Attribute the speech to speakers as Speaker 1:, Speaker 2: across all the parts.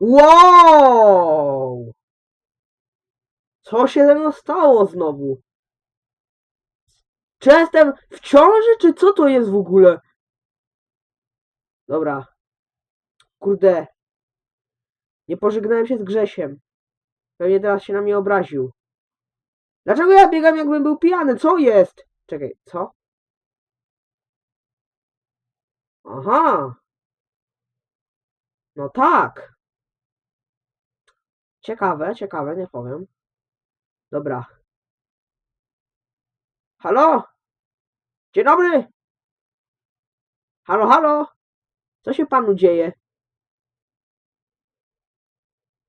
Speaker 1: Wow! Co się ze mną stało znowu? Czy jestem w ciąży, czy co to jest w ogóle? Dobra. Kurde. Nie pożegnałem się z Grzesiem. Pewnie teraz się na mnie obraził. Dlaczego ja biegam jakbym był pijany? Co jest? Czekaj, co? Aha. No tak. Ciekawe, ciekawe, nie powiem. Dobra. Halo? Dzień dobry. Halo, halo? Co się panu dzieje?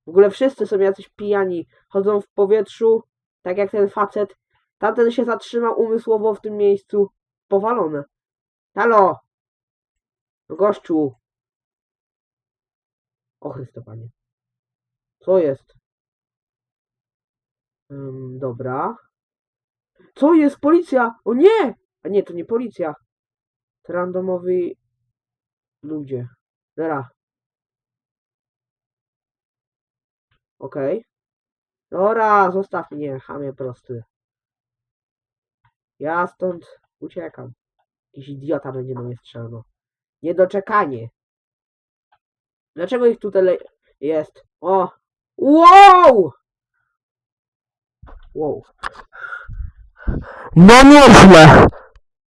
Speaker 1: W ogóle wszyscy są jacyś pijani. Chodzą w powietrzu, tak jak ten facet. Tamten się zatrzymał umysłowo w tym miejscu. Powalone. Halo? Gościu. O Chryste Panie. Co jest? Ym, dobra. Co jest? Policja! O nie! A nie, to nie policja. To randomowi ludzie. Dobra. Okej. Dobra, zostaw mnie, chamie prosty. Ja stąd uciekam. Jakiś idiota będzie na mnie strzelał. Niedoczekanie. Dlaczego ich tu tyle jest? O! Wow! Wow.
Speaker 2: No nieźle.